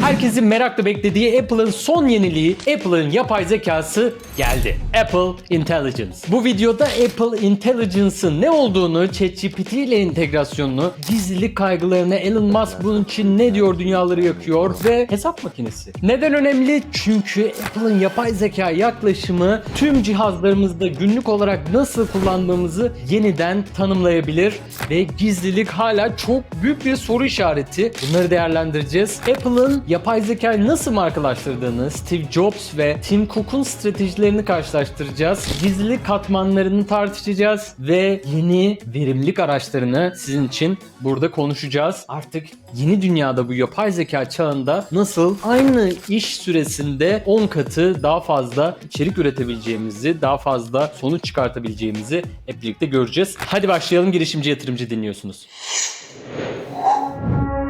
Herkesin merakla beklediği Apple'ın son yeniliği, Apple'ın yapay zekası geldi. Apple Intelligence. Bu videoda Apple Intelligence'ın ne olduğunu, ChatGPT ile entegrasyonunu, gizlilik kaygılarını, Elon Musk bunun için ne diyor dünyaları yakıyor ve hesap makinesi. Neden önemli? Çünkü Apple'ın yapay zeka yaklaşımı tüm cihazlarımızda günlük olarak nasıl kullandığımızı yeniden tanımlayabilir ve gizlilik hala çok büyük bir soru işareti. Bunları değerlendireceğiz. Apple'ın yapay zekayı nasıl markalaştırdığını, Steve Jobs ve Tim Cook'un stratejilerini karşılaştıracağız. Gizlilik katmanlarını tartışacağız ve yeni verimlilik araçlarını sizin için burada konuşacağız. Artık yeni dünyada bu yapay zeka çağında nasıl aynı iş süresinde 10 katı daha fazla içerik üretebileceğimizi, daha fazla sonuç çıkartabileceğimizi hep birlikte göreceğiz. Hadi başlayalım girişimci yatırımcı dinliyorsunuz.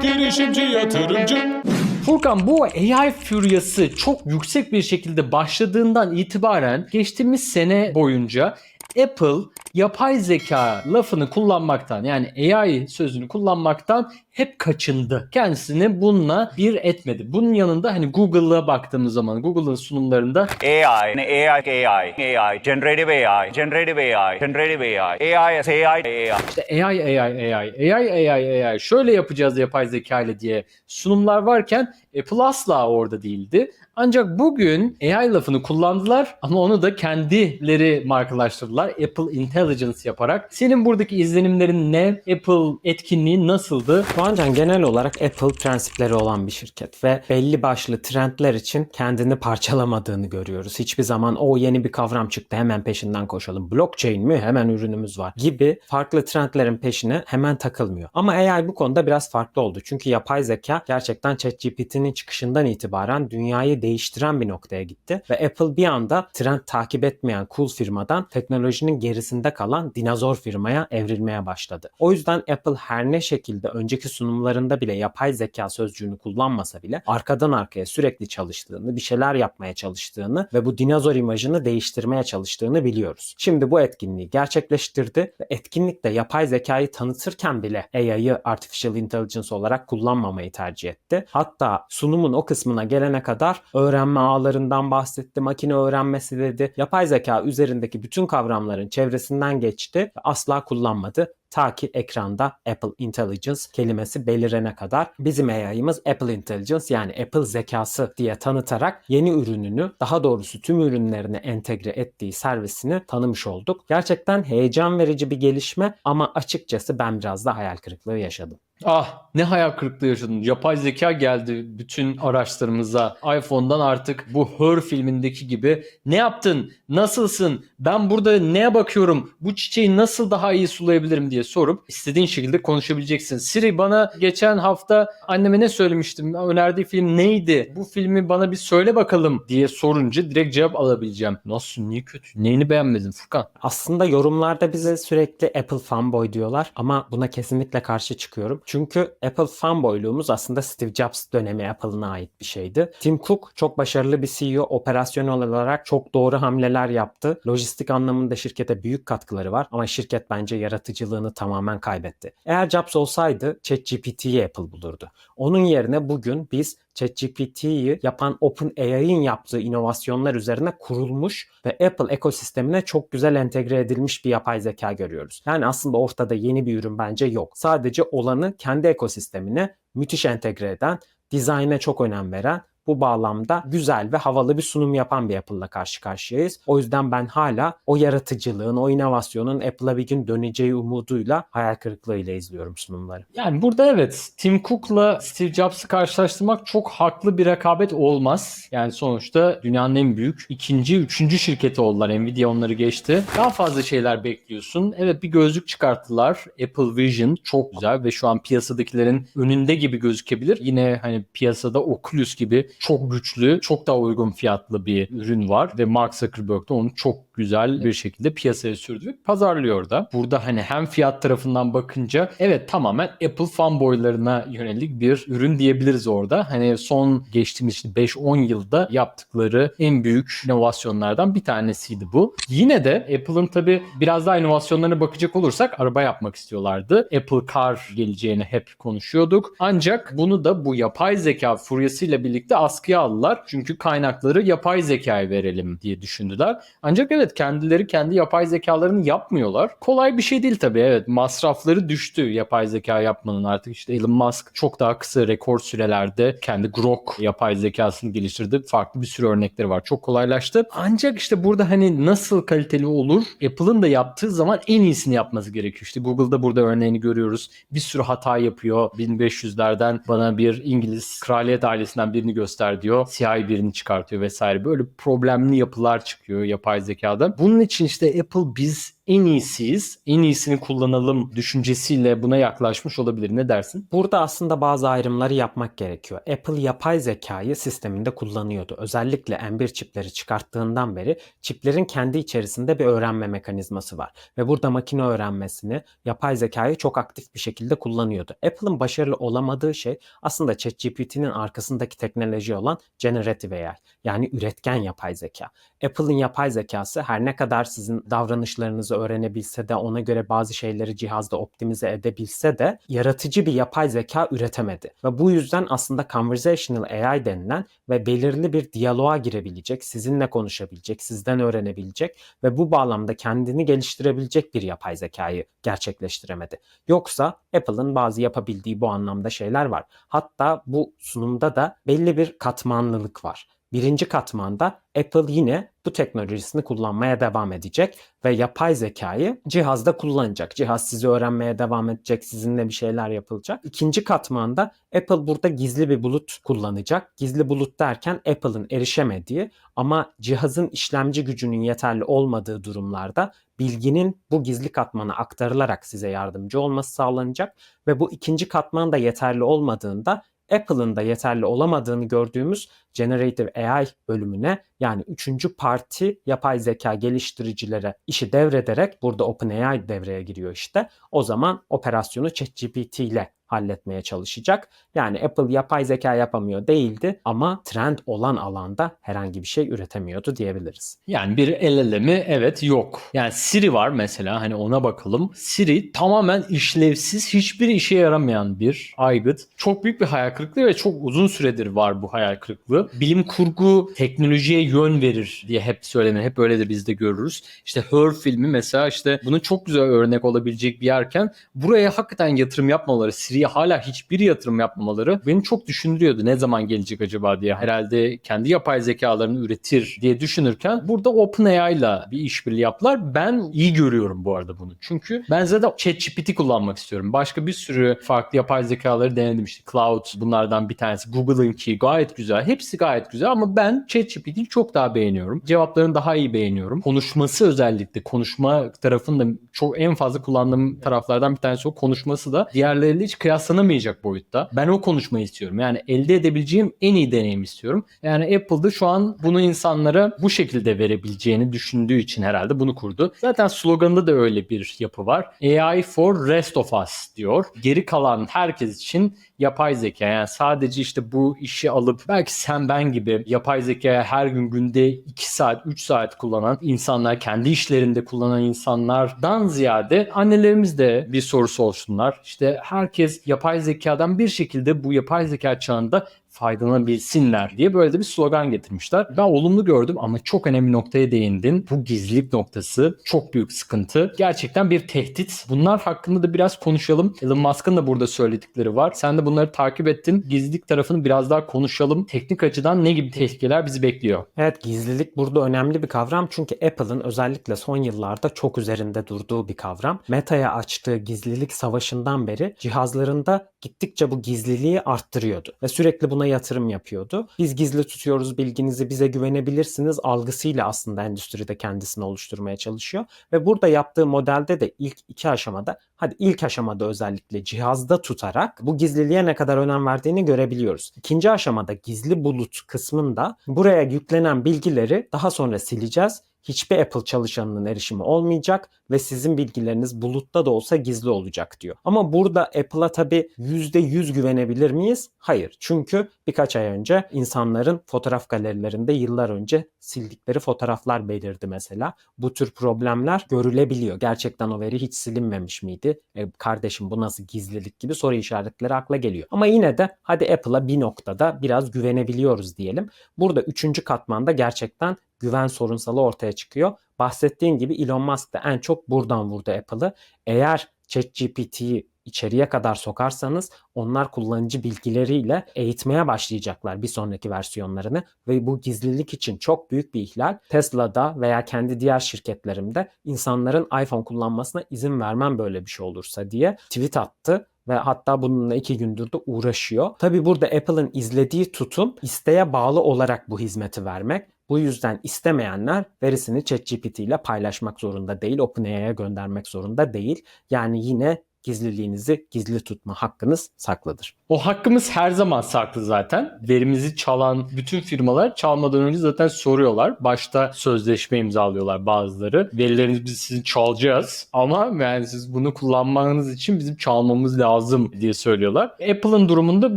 Girişimci yatırımcı. Furkan bu AI furyası çok yüksek bir şekilde başladığından itibaren geçtiğimiz sene boyunca Apple yapay zeka lafını kullanmaktan yani AI sözünü kullanmaktan hep kaçındı. Kendisini bununla bir etmedi. Bunun yanında hani Google'a baktığımız zaman Google'ın sunumlarında AI, AI, AI, AI, generative AI, generative AI, generative AI, AI AI, AI. işte AI, AI, AI, AI, AI, AI şöyle yapacağız yapay zeka ile diye sunumlar varken Apple asla orada değildi. Ancak bugün AI lafını kullandılar ama onu da kendileri markalaştırdılar. Apple Intelligence yaparak. Senin buradaki izlenimlerin ne? Apple etkinliği nasıldı? Doğancan genel olarak Apple prensipleri olan bir şirket ve belli başlı trendler için kendini parçalamadığını görüyoruz. Hiçbir zaman o yeni bir kavram çıktı hemen peşinden koşalım. Blockchain mi hemen ürünümüz var gibi farklı trendlerin peşine hemen takılmıyor. Ama AI bu konuda biraz farklı oldu. Çünkü yapay zeka gerçekten ChatGPT'nin çıkışından itibaren dünyayı değiştiren bir noktaya gitti ve Apple bir anda trend takip etmeyen cool firmadan teknolojinin gerisinde kalan dinozor firmaya evrilmeye başladı. O yüzden Apple her ne şekilde önceki sunumlarında bile yapay zeka sözcüğünü kullanmasa bile arkadan arkaya sürekli çalıştığını, bir şeyler yapmaya çalıştığını ve bu dinozor imajını değiştirmeye çalıştığını biliyoruz. Şimdi bu etkinliği gerçekleştirdi ve etkinlikte yapay zekayı tanıtırken bile AI'yı Artificial Intelligence olarak kullanmamayı tercih etti. Hatta sunumun o kısmına gelene kadar öğrenme ağlarından bahsetti, makine öğrenmesi dedi. Yapay zeka üzerindeki bütün kavramların çevresinden geçti ve asla kullanmadı. Ta ki ekranda Apple Intelligence kelimesi belirene kadar bizim AI'ımız Apple Intelligence yani Apple zekası diye tanıtarak yeni ürününü daha doğrusu tüm ürünlerine entegre ettiği servisini tanımış olduk. Gerçekten heyecan verici bir gelişme ama açıkçası ben biraz da hayal kırıklığı yaşadım. Ah ne hayal kırıklığı yaşadın. Yapay zeka geldi bütün araçlarımıza. iPhone'dan artık bu Her filmindeki gibi ne yaptın? Nasılsın? Ben burada neye bakıyorum? Bu çiçeği nasıl daha iyi sulayabilirim diye sorup istediğin şekilde konuşabileceksin. Siri bana geçen hafta anneme ne söylemiştim? Önerdiği film neydi? Bu filmi bana bir söyle bakalım diye sorunca direkt cevap alabileceğim. Nasıl? Niye kötü? Neyini beğenmedin Furkan? Aslında yorumlarda bize sürekli Apple fanboy diyorlar ama buna kesinlikle karşı çıkıyorum. Çünkü Apple fanboyluğumuz aslında Steve Jobs dönemi Apple'ına ait bir şeydi. Tim Cook çok başarılı bir CEO, operasyonel olarak çok doğru hamleler yaptı. Lojistik anlamında şirkete büyük katkıları var ama şirket bence yaratıcılığını tamamen kaybetti. Eğer Jobs olsaydı ChatGPT'yi Apple bulurdu. Onun yerine bugün biz ChatGPT'yi yapan OpenAI'nin yaptığı inovasyonlar üzerine kurulmuş ve Apple ekosistemine çok güzel entegre edilmiş bir yapay zeka görüyoruz. Yani aslında ortada yeni bir ürün bence yok. Sadece olanı kendi ekosistemine müthiş entegre eden, dizayna çok önem veren bu bağlamda güzel ve havalı bir sunum yapan bir Apple'la karşı karşıyayız. O yüzden ben hala o yaratıcılığın, o inovasyonun Apple'a bir gün döneceği umuduyla hayal kırıklığıyla izliyorum sunumları. Yani burada evet Tim Cook'la Steve Jobs'ı karşılaştırmak çok haklı bir rekabet olmaz. Yani sonuçta dünyanın en büyük ikinci, üçüncü şirketi oldular. Nvidia onları geçti. Daha fazla şeyler bekliyorsun. Evet bir gözlük çıkarttılar. Apple Vision çok güzel ve şu an piyasadakilerin önünde gibi gözükebilir. Yine hani piyasada Oculus gibi çok güçlü, çok daha uygun fiyatlı bir ürün var ve Mark Zuckerberg de onu çok güzel bir şekilde piyasaya sürdü ve pazarlıyor da. Burada hani hem fiyat tarafından bakınca evet tamamen Apple fanboylarına yönelik bir ürün diyebiliriz orada. Hani son geçtiğimiz işte 5-10 yılda yaptıkları en büyük inovasyonlardan bir tanesiydi bu. Yine de Apple'ın tabi biraz daha inovasyonlarına bakacak olursak araba yapmak istiyorlardı. Apple Car geleceğini hep konuşuyorduk. Ancak bunu da bu yapay zeka furyasıyla birlikte askıya aldılar. Çünkü kaynakları yapay zekaya verelim diye düşündüler. Ancak evet kendileri kendi yapay zekalarını yapmıyorlar. Kolay bir şey değil tabii evet. Masrafları düştü yapay zeka yapmanın artık işte Elon Musk çok daha kısa rekor sürelerde kendi Grok yapay zekasını geliştirdi. Farklı bir sürü örnekleri var. Çok kolaylaştı. Ancak işte burada hani nasıl kaliteli olur? Apple'ın da yaptığı zaman en iyisini yapması gerekiyor. İşte Google'da burada örneğini görüyoruz. Bir sürü hata yapıyor. 1500'lerden bana bir İngiliz kraliyet ailesinden birini göster diyor. Siyahi birini çıkartıyor vesaire. Böyle problemli yapılar çıkıyor yapay zekada. Bunun için işte Apple biz en iyisiyiz. En iyisini kullanalım düşüncesiyle buna yaklaşmış olabilir. Ne dersin? Burada aslında bazı ayrımları yapmak gerekiyor. Apple yapay zekayı sisteminde kullanıyordu. Özellikle M1 çipleri çıkarttığından beri çiplerin kendi içerisinde bir öğrenme mekanizması var. Ve burada makine öğrenmesini, yapay zekayı çok aktif bir şekilde kullanıyordu. Apple'ın başarılı olamadığı şey aslında ChatGPT'nin arkasındaki teknoloji olan Generative AI. Yani üretken yapay zeka. Apple'ın yapay zekası her ne kadar sizin davranışlarınızı öğrenebilse de ona göre bazı şeyleri cihazda optimize edebilse de yaratıcı bir yapay zeka üretemedi. Ve bu yüzden aslında conversational AI denilen ve belirli bir diyaloğa girebilecek, sizinle konuşabilecek, sizden öğrenebilecek ve bu bağlamda kendini geliştirebilecek bir yapay zekayı gerçekleştiremedi. Yoksa Apple'ın bazı yapabildiği bu anlamda şeyler var. Hatta bu sunumda da belli bir katmanlılık var. Birinci katmanda Apple yine bu teknolojisini kullanmaya devam edecek ve yapay zekayı cihazda kullanacak. Cihaz sizi öğrenmeye devam edecek, sizinle bir şeyler yapılacak. İkinci katmanda Apple burada gizli bir bulut kullanacak. Gizli bulut derken Apple'ın erişemediği ama cihazın işlemci gücünün yeterli olmadığı durumlarda bilginin bu gizli katmana aktarılarak size yardımcı olması sağlanacak ve bu ikinci katman da yeterli olmadığında Apple'ın da yeterli olamadığını gördüğümüz Generative AI bölümüne yani üçüncü parti yapay zeka geliştiricilere işi devrederek burada OpenAI devreye giriyor işte. O zaman operasyonu ChatGPT ile halletmeye çalışacak. Yani Apple yapay zeka yapamıyor değildi ama trend olan alanda herhangi bir şey üretemiyordu diyebiliriz. Yani bir el ele mi? Evet yok. Yani Siri var mesela hani ona bakalım. Siri tamamen işlevsiz hiçbir işe yaramayan bir aygıt. Çok büyük bir hayal kırıklığı ve çok uzun süredir var bu hayal kırıklığı. Bilim kurgu teknolojiye yön verir diye hep söylenir. Hep öyledir biz de görürüz. İşte Her filmi mesela işte bunun çok güzel örnek olabilecek bir yerken buraya hakikaten yatırım yapmaları, Siri'ye hala hiçbir yatırım yapmamaları beni çok düşündürüyordu. Ne zaman gelecek acaba diye. Herhalde kendi yapay zekalarını üretir diye düşünürken burada OpenAI ile bir işbirliği yaptılar. Ben iyi görüyorum bu arada bunu. Çünkü ben zaten ChatGPT kullanmak istiyorum. Başka bir sürü farklı yapay zekaları denedim işte. Cloud bunlardan bir tanesi. Google'ınki gayet güzel. Hepsi gayet güzel ama ben ChatGPT'yi çok daha beğeniyorum. Cevaplarını daha iyi beğeniyorum. Konuşması özellikle konuşma tarafında çok en fazla kullandığım taraflardan bir tanesi o konuşması da diğerleriyle hiç kıyaslanamayacak boyutta. Ben o konuşmayı istiyorum. Yani elde edebileceğim en iyi deneyim istiyorum. Yani Apple'da şu an bunu insanlara bu şekilde verebileceğini düşündüğü için herhalde bunu kurdu. Zaten sloganında da öyle bir yapı var. AI for rest of us diyor. Geri kalan herkes için yapay zeka yani sadece işte bu işi alıp belki sen ben gibi yapay zekaya her gün günde 2 saat 3 saat kullanan insanlar kendi işlerinde kullanan insanlardan ziyade annelerimiz de bir sorusu olsunlar. İşte herkes yapay zekadan bir şekilde bu yapay zeka çağında faydalanabilsinler diye böyle de bir slogan getirmişler. Ben olumlu gördüm ama çok önemli noktaya değindin. Bu gizlilik noktası çok büyük sıkıntı. Gerçekten bir tehdit. Bunlar hakkında da biraz konuşalım. Elon Musk'ın da burada söyledikleri var. Sen de bunları takip ettin. Gizlilik tarafını biraz daha konuşalım. Teknik açıdan ne gibi tehlikeler bizi bekliyor? Evet gizlilik burada önemli bir kavram çünkü Apple'ın özellikle son yıllarda çok üzerinde durduğu bir kavram. Meta'ya açtığı gizlilik savaşından beri cihazlarında gittikçe bu gizliliği arttırıyordu ve sürekli buna yatırım yapıyordu. Biz gizli tutuyoruz bilginizi bize güvenebilirsiniz algısıyla aslında endüstride kendisini oluşturmaya çalışıyor. Ve burada yaptığı modelde de ilk iki aşamada hadi ilk aşamada özellikle cihazda tutarak bu gizliliğe ne kadar önem verdiğini görebiliyoruz. İkinci aşamada gizli bulut kısmında buraya yüklenen bilgileri daha sonra sileceğiz hiçbir Apple çalışanının erişimi olmayacak ve sizin bilgileriniz bulutta da olsa gizli olacak diyor. Ama burada Apple'a tabii %100 güvenebilir miyiz? Hayır. Çünkü birkaç ay önce insanların fotoğraf galerilerinde yıllar önce sildikleri fotoğraflar belirdi mesela. Bu tür problemler görülebiliyor. Gerçekten o veri hiç silinmemiş miydi? E, kardeşim bu nasıl gizlilik gibi soru işaretleri akla geliyor. Ama yine de hadi Apple'a bir noktada biraz güvenebiliyoruz diyelim. Burada üçüncü katmanda gerçekten güven sorunsalı ortaya çıkıyor. Bahsettiğim gibi Elon Musk da en çok buradan vurdu Apple'ı. Eğer ChatGPT'yi içeriye kadar sokarsanız onlar kullanıcı bilgileriyle eğitmeye başlayacaklar bir sonraki versiyonlarını ve bu gizlilik için çok büyük bir ihlal. Tesla'da veya kendi diğer şirketlerimde insanların iPhone kullanmasına izin vermem böyle bir şey olursa diye tweet attı ve hatta bununla iki gündür de uğraşıyor. Tabi burada Apple'ın izlediği tutum isteğe bağlı olarak bu hizmeti vermek. Bu yüzden istemeyenler verisini ChatGPT ile paylaşmak zorunda değil, OpenAI'ya göndermek zorunda değil. Yani yine gizliliğinizi gizli tutma hakkınız saklıdır. O hakkımız her zaman saklı zaten. Verimizi çalan bütün firmalar çalmadan önce zaten soruyorlar. Başta sözleşme imzalıyorlar bazıları. Verilerinizi biz sizin çalacağız ama yani siz bunu kullanmanız için bizim çalmamız lazım diye söylüyorlar. Apple'ın durumunda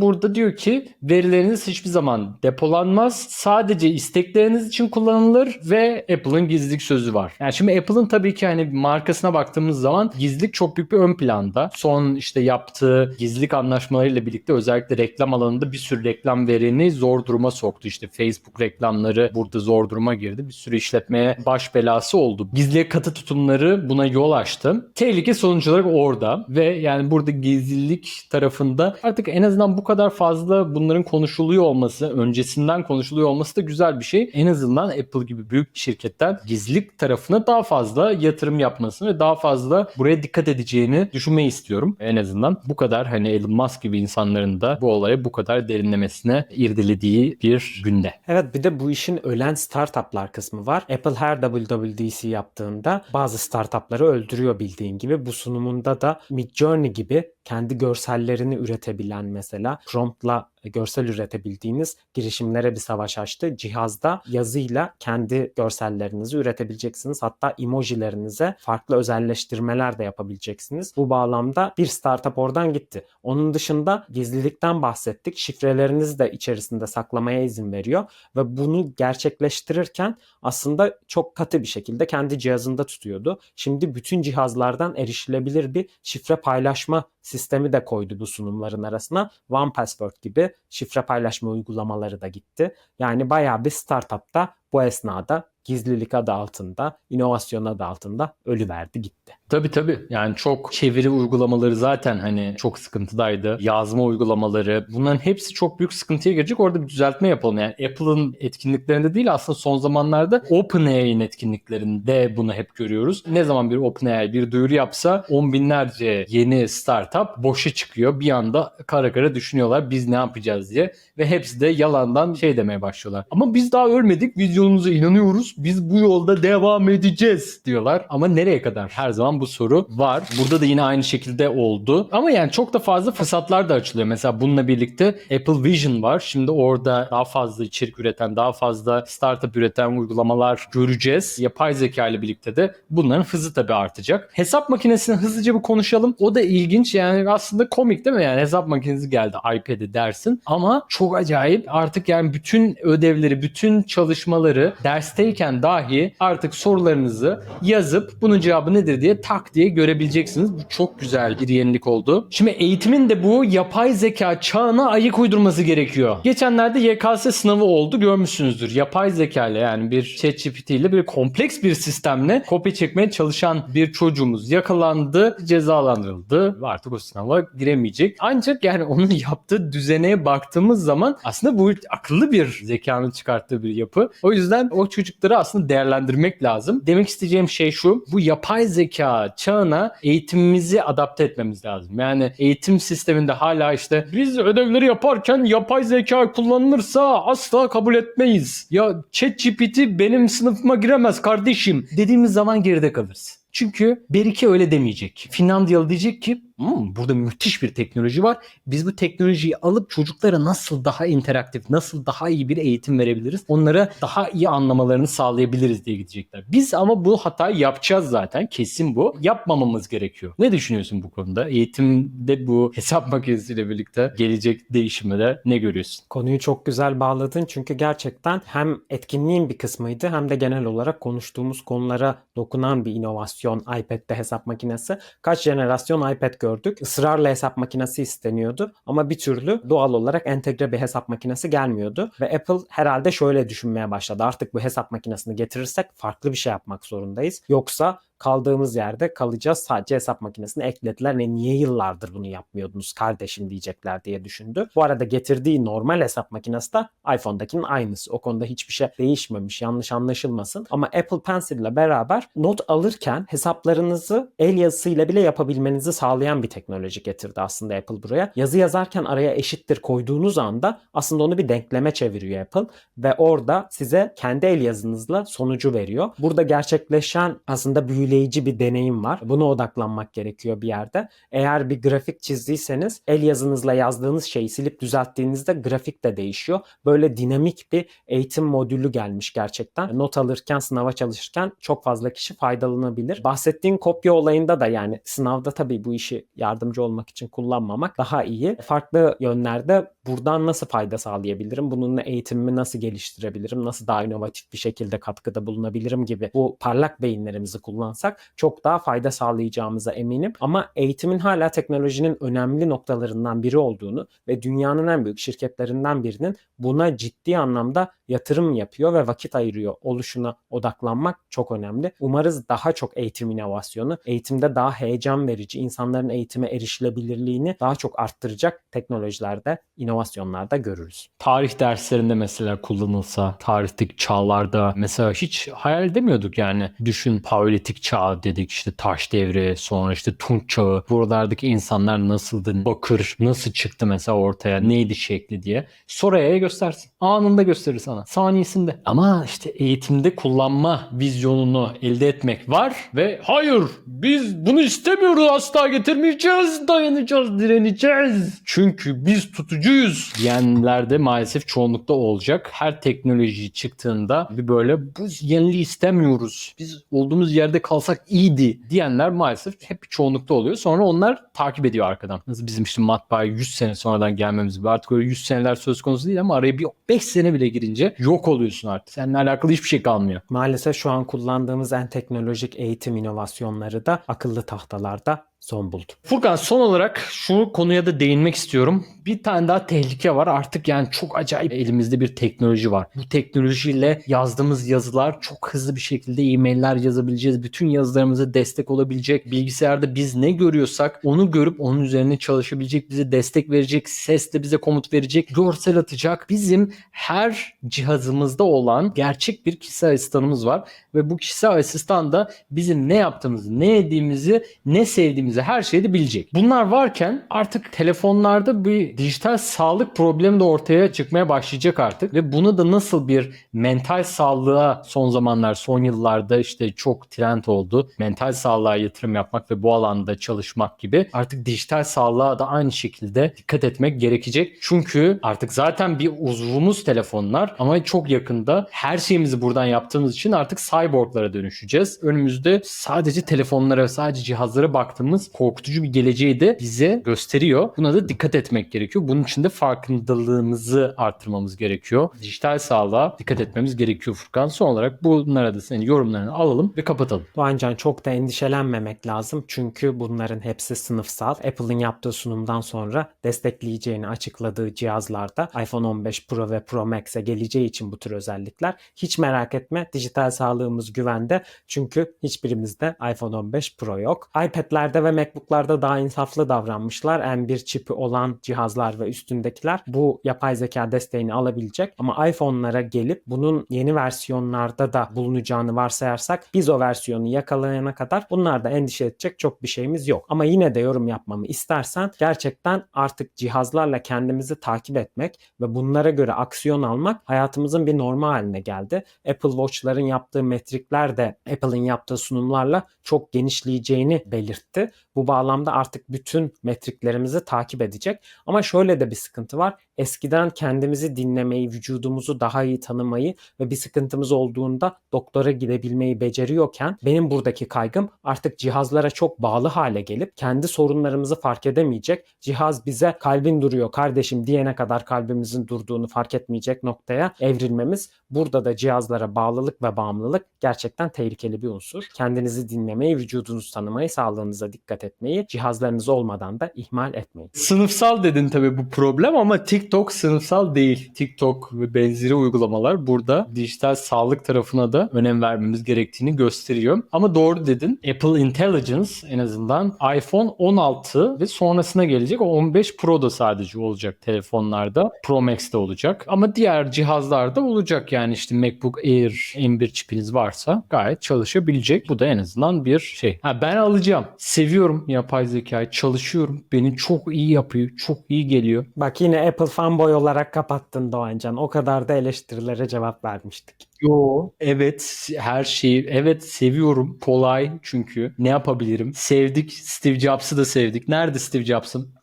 burada diyor ki verileriniz hiçbir zaman depolanmaz. Sadece istekleriniz için kullanılır ve Apple'ın gizlilik sözü var. Yani şimdi Apple'ın tabii ki hani markasına baktığımız zaman gizlilik çok büyük bir ön planda. Son işte yaptığı gizlilik anlaşmalarıyla birlikte özellikle reklam alanında bir sürü reklam verini zor duruma soktu. İşte Facebook reklamları burada zor duruma girdi. Bir sürü işletmeye baş belası oldu. Gizliye katı tutumları buna yol açtı. Tehlike sonuç olarak orada ve yani burada gizlilik tarafında artık en azından bu kadar fazla bunların konuşuluyor olması, öncesinden konuşuluyor olması da güzel bir şey. En azından Apple gibi büyük bir şirketten gizlilik tarafına daha fazla yatırım yapmasını ve daha fazla buraya dikkat edeceğini düşünmeyi istiyorum. En azından bu kadar hani Elon Musk gibi insanların da bu olaya bu kadar derinlemesine irdelediği bir günde. Evet bir de bu işin ölen startuplar kısmı var. Apple her WWDC yaptığında bazı startupları öldürüyor bildiğin gibi. Bu sunumunda da Midjourney gibi kendi görsellerini üretebilen mesela promptla görsel üretebildiğiniz girişimlere bir savaş açtı. Cihazda yazıyla kendi görsellerinizi üretebileceksiniz. Hatta emojilerinize farklı özelleştirmeler de yapabileceksiniz. Bu bağlamda bir startup oradan gitti. Onun dışında gizlilikten bahsettik. Şifrelerinizi de içerisinde saklamaya izin veriyor ve bunu gerçekleştirirken aslında çok katı bir şekilde kendi cihazında tutuyordu. Şimdi bütün cihazlardan erişilebilir bir şifre paylaşma sistemi de koydu bu sunumların arasına. One Password gibi şifre paylaşma uygulamaları da gitti. Yani bayağı bir startupta bu esnada gizlilik adı altında, inovasyon adı altında ölü verdi gitti. Tabii tabii. Yani çok çeviri uygulamaları zaten hani çok sıkıntıdaydı. Yazma uygulamaları. Bunların hepsi çok büyük sıkıntıya girecek. Orada bir düzeltme yapalım. Yani Apple'ın etkinliklerinde değil aslında son zamanlarda OpenAI'nin etkinliklerinde bunu hep görüyoruz. Ne zaman bir OpenAI bir duyuru yapsa on binlerce yeni startup boşa çıkıyor. Bir anda kara kara düşünüyorlar biz ne yapacağız diye. Ve hepsi de yalandan şey demeye başlıyorlar. Ama biz daha ölmedik. Vizyonumuza inanıyoruz. Biz bu yolda devam edeceğiz diyorlar. Ama nereye kadar? Her zaman bu soru var. Burada da yine aynı şekilde oldu. Ama yani çok da fazla fırsatlar da açılıyor. Mesela bununla birlikte Apple Vision var. Şimdi orada daha fazla içerik üreten, daha fazla startup üreten uygulamalar göreceğiz. Yapay zeka ile birlikte de bunların hızı tabii artacak. Hesap makinesini hızlıca bir konuşalım. O da ilginç yani aslında komik değil mi? Yani hesap makinesi geldi iPad'e dersin ama çok acayip artık yani bütün ödevleri, bütün çalışmaları dersteyken dahi artık sorularınızı yazıp bunun cevabı nedir diye tak diye görebileceksiniz. Bu çok güzel bir yenilik oldu. Şimdi eğitimin de bu yapay zeka çağına ayak uydurması gerekiyor. Geçenlerde YKS sınavı oldu görmüşsünüzdür. Yapay zeka ile yani bir ChatGPT ile bir kompleks bir sistemle kopya çekmeye çalışan bir çocuğumuz yakalandı, cezalandırıldı artık o sınava giremeyecek. Ancak yani onun yaptığı düzeneye baktığımız zaman aslında bu akıllı bir zekanın çıkarttığı bir yapı. O yüzden o çocukları aslında değerlendirmek lazım. Demek isteyeceğim şey şu. Bu yapay zeka çağına eğitimimizi adapte etmemiz lazım. Yani eğitim sisteminde hala işte biz ödevleri yaparken yapay zeka kullanılırsa asla kabul etmeyiz. Ya ChatGPT benim sınıfıma giremez kardeşim dediğimiz zaman geride kalırız. Çünkü Berike öyle demeyecek. Finlandiyalı diyecek ki "Hmm, burada müthiş bir teknoloji var. Biz bu teknolojiyi alıp çocuklara nasıl daha interaktif, nasıl daha iyi bir eğitim verebiliriz? Onlara daha iyi anlamalarını sağlayabiliriz diye gidecekler. Biz ama bu hatayı yapacağız zaten. Kesin bu. Yapmamamız gerekiyor. Ne düşünüyorsun bu konuda? Eğitimde bu hesap makinesiyle birlikte gelecek değişimde ne görüyorsun? Konuyu çok güzel bağladın çünkü gerçekten hem etkinliğin bir kısmıydı hem de genel olarak konuştuğumuz konulara dokunan bir inovasyon iPad'de hesap makinesi. Kaç jenerasyon iPad gördük. Israrla hesap makinesi isteniyordu ama bir türlü doğal olarak entegre bir hesap makinesi gelmiyordu. Ve Apple herhalde şöyle düşünmeye başladı. Artık bu hesap makinesini getirirsek farklı bir şey yapmak zorundayız. Yoksa kaldığımız yerde kalacağız. Sadece hesap makinesini eklediler. Ne niye yıllardır bunu yapmıyordunuz kardeşim diyecekler diye düşündü. Bu arada getirdiği normal hesap makinesi de iPhone'dakinin aynısı. O konuda hiçbir şey değişmemiş. Yanlış anlaşılmasın. Ama Apple Pencil ile beraber not alırken hesaplarınızı el yazısıyla bile yapabilmenizi sağlayan bir teknoloji getirdi aslında Apple buraya. Yazı yazarken araya eşittir koyduğunuz anda aslında onu bir denkleme çeviriyor Apple ve orada size kendi el yazınızla sonucu veriyor. Burada gerçekleşen aslında büyüleyici bir deneyim var. Buna odaklanmak gerekiyor bir yerde. Eğer bir grafik çizdiyseniz el yazınızla yazdığınız şeyi silip düzelttiğinizde grafik de değişiyor. Böyle dinamik bir eğitim modülü gelmiş gerçekten. Not alırken, sınava çalışırken çok fazla kişi faydalanabilir. Bahsettiğin kopya olayında da yani sınavda tabii bu işi yardımcı olmak için kullanmamak daha iyi. Farklı yönlerde buradan nasıl fayda sağlayabilirim? Bununla eğitimimi nasıl geliştirebilirim? Nasıl daha inovatif bir şekilde katkıda bulunabilirim gibi bu parlak beyinlerimizi kullansak çok daha fayda sağlayacağımıza eminim. Ama eğitimin hala teknolojinin önemli noktalarından biri olduğunu ve dünyanın en büyük şirketlerinden birinin buna ciddi anlamda yatırım yapıyor ve vakit ayırıyor oluşuna odaklanmak çok önemli. Umarız daha çok eğitim inovasyonu, eğitimde daha heyecan verici, insanların eğitime erişilebilirliğini daha çok arttıracak teknolojilerde, inovasyonlarda görürüz. tarih derslerinde mesela kullanılsa tarihteki çağlarda mesela hiç hayal edemiyorduk yani. Düşün Paleolitik çağ dedik işte taş devri sonra işte Tunç çağı. Buralardaki insanlar nasıldı? Bakır nasıl çıktı mesela ortaya? Neydi şekli diye. Soraya göstersin. Anında gösterir sana. Saniyesinde. Ama işte eğitimde kullanma vizyonunu elde etmek var ve hayır biz bunu istemiyoruz asla getirmeyeceğiz dayanacağız direneceğiz. Çünkü biz tutucuyuz diyenlerde maalesef çoğunlukta olacak. Her teknoloji çıktığında bir böyle bu yeniliği istemiyoruz. Biz olduğumuz yerde kalsak iyiydi diyenler maalesef hep çoğunlukta oluyor. Sonra onlar takip ediyor arkadan. Nasıl bizim işte matbaaya 100 sene sonradan gelmemiz gibi. Artık öyle 100 seneler söz konusu değil ama araya bir 5 sene bile girince yok oluyorsun artık. Seninle alakalı hiçbir şey kalmıyor. Maalesef şu an kullandığımız en teknolojik eğitim inovasyonları da akıllı tahtalarda son buldu. Furkan son olarak şu konuya da değinmek istiyorum. Bir tane daha tehlike var. Artık yani çok acayip elimizde bir teknoloji var. Bu teknolojiyle yazdığımız yazılar çok hızlı bir şekilde e-mailler yazabileceğiz. Bütün yazılarımıza destek olabilecek. Bilgisayarda biz ne görüyorsak onu görüp onun üzerine çalışabilecek, bize destek verecek, sesle bize komut verecek, görsel atacak. Bizim her cihazımızda olan gerçek bir kişisel asistanımız var ve bu kişisel asistan da bizim ne yaptığımızı, ne yediğimizi, ne sevdiğimizi her şeyi de bilecek. Bunlar varken artık telefonlarda bir dijital sağlık problemi de ortaya çıkmaya başlayacak artık ve bunu da nasıl bir mental sağlığa son zamanlar, son yıllarda işte çok trend oldu. Mental sağlığa yatırım yapmak ve bu alanda çalışmak gibi artık dijital sağlığa da aynı şekilde dikkat etmek gerekecek. Çünkü artık zaten bir uzvumuz telefonlar ama çok yakında her şeyimizi buradan yaptığımız için artık cyborglara dönüşeceğiz. Önümüzde sadece telefonlara, sadece cihazlara baktığımız korkutucu bir geleceği de bize gösteriyor. Buna da dikkat etmek gerekiyor. Bunun için de farkındalığımızı arttırmamız gerekiyor. Dijital sağlığa dikkat etmemiz gerekiyor Furkan. Son olarak bunlara da senin yorumlarını alalım ve kapatalım. Doğancan çok da endişelenmemek lazım çünkü bunların hepsi sınıfsal. Apple'ın yaptığı sunumdan sonra destekleyeceğini açıkladığı cihazlarda iPhone 15 Pro ve Pro Max'e geleceği için bu tür özellikler. Hiç merak etme dijital sağlığımız güvende çünkü hiçbirimizde iPhone 15 Pro yok. iPad'lerde ve MacBook'larda daha insaflı davranmışlar. M1 çipi olan cihazlar ve üstündekiler bu yapay zeka desteğini alabilecek. Ama iPhone'lara gelip bunun yeni versiyonlarda da bulunacağını varsayarsak biz o versiyonu yakalayana kadar bunlarda endişe edecek çok bir şeyimiz yok. Ama yine de yorum yapmamı istersen gerçekten artık cihazlarla kendimizi takip etmek ve bunlara göre aksiyon almak hayatımızın bir normal haline geldi. Apple Watch'ların yaptığı metrikler de Apple'ın yaptığı sunumlarla çok genişleyeceğini belirtti. Bu bağlamda artık bütün metriklerimizi takip edecek. Ama şöyle de bir sıkıntı var. Eskiden kendimizi dinlemeyi, vücudumuzu daha iyi tanımayı ve bir sıkıntımız olduğunda doktora gidebilmeyi beceriyorken benim buradaki kaygım artık cihazlara çok bağlı hale gelip kendi sorunlarımızı fark edemeyecek. Cihaz bize kalbin duruyor kardeşim diyene kadar kalbimizin durduğunu fark etmeyecek noktaya evrilmemiz. Burada da cihazlara bağlılık ve bağımlılık gerçekten tehlikeli bir unsur. Kendinizi dinlemeyi, vücudunuzu tanımayı, sağlığınıza dikkat etmeyi, cihazlarınız olmadan da ihmal etmeyin. Sınıfsal dedin tabii bu problem ama TikTok sınıfsal değil. TikTok ve benzeri uygulamalar burada dijital sağlık tarafına da önem vermemiz gerektiğini gösteriyor. Ama doğru dedin. Apple Intelligence en azından iPhone 16 ve sonrasına gelecek. O 15 Pro'da sadece olacak telefonlarda. Pro Max'te olacak. Ama diğer cihazlarda olacak yani işte MacBook Air M1 çipiniz varsa gayet çalışabilecek. Bu da en azından bir şey. Ha, ben alacağım. Seviyorum yapay zekayı. Çalışıyorum. Beni çok iyi yapıyor. Çok iyi geliyor. Bak yine Apple fanboy olarak kapattın Doğancan. O kadar da eleştirilere cevap vermiştik. Yo. Evet her şeyi evet seviyorum. Kolay çünkü. Ne yapabilirim? Sevdik. Steve Jobs'ı da sevdik. Nerede Steve Jobs'ım?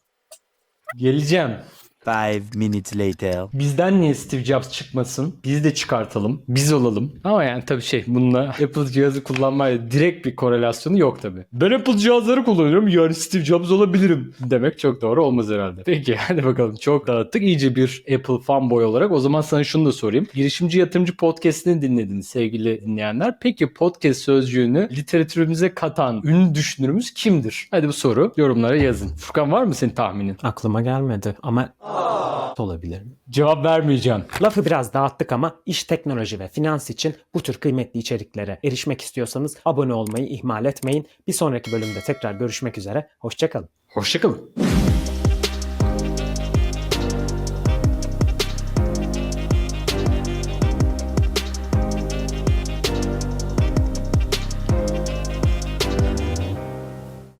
Geleceğim. Five minutes later. Bizden niye Steve Jobs çıkmasın? Biz de çıkartalım. Biz olalım. Ama yani tabii şey bununla Apple cihazı kullanmayla direkt bir korelasyonu yok tabii. Ben Apple cihazları kullanıyorum yani Steve Jobs olabilirim demek çok doğru olmaz herhalde. Peki hadi bakalım çok dağıttık. İyice bir Apple fanboy olarak o zaman sana şunu da sorayım. Girişimci Yatırımcı Podcast'ini dinlediniz sevgili dinleyenler. Peki podcast sözcüğünü literatürümüze katan ünlü düşünürümüz kimdir? Hadi bu soru yorumlara yazın. Furkan var mı senin tahminin? Aklıma gelmedi ama olabilir mi? Cevap vermeyeceğim. Lafı biraz dağıttık ama iş teknoloji ve finans için bu tür kıymetli içeriklere erişmek istiyorsanız abone olmayı ihmal etmeyin. Bir sonraki bölümde tekrar görüşmek üzere. Hoşçakalın. Hoşçakalın.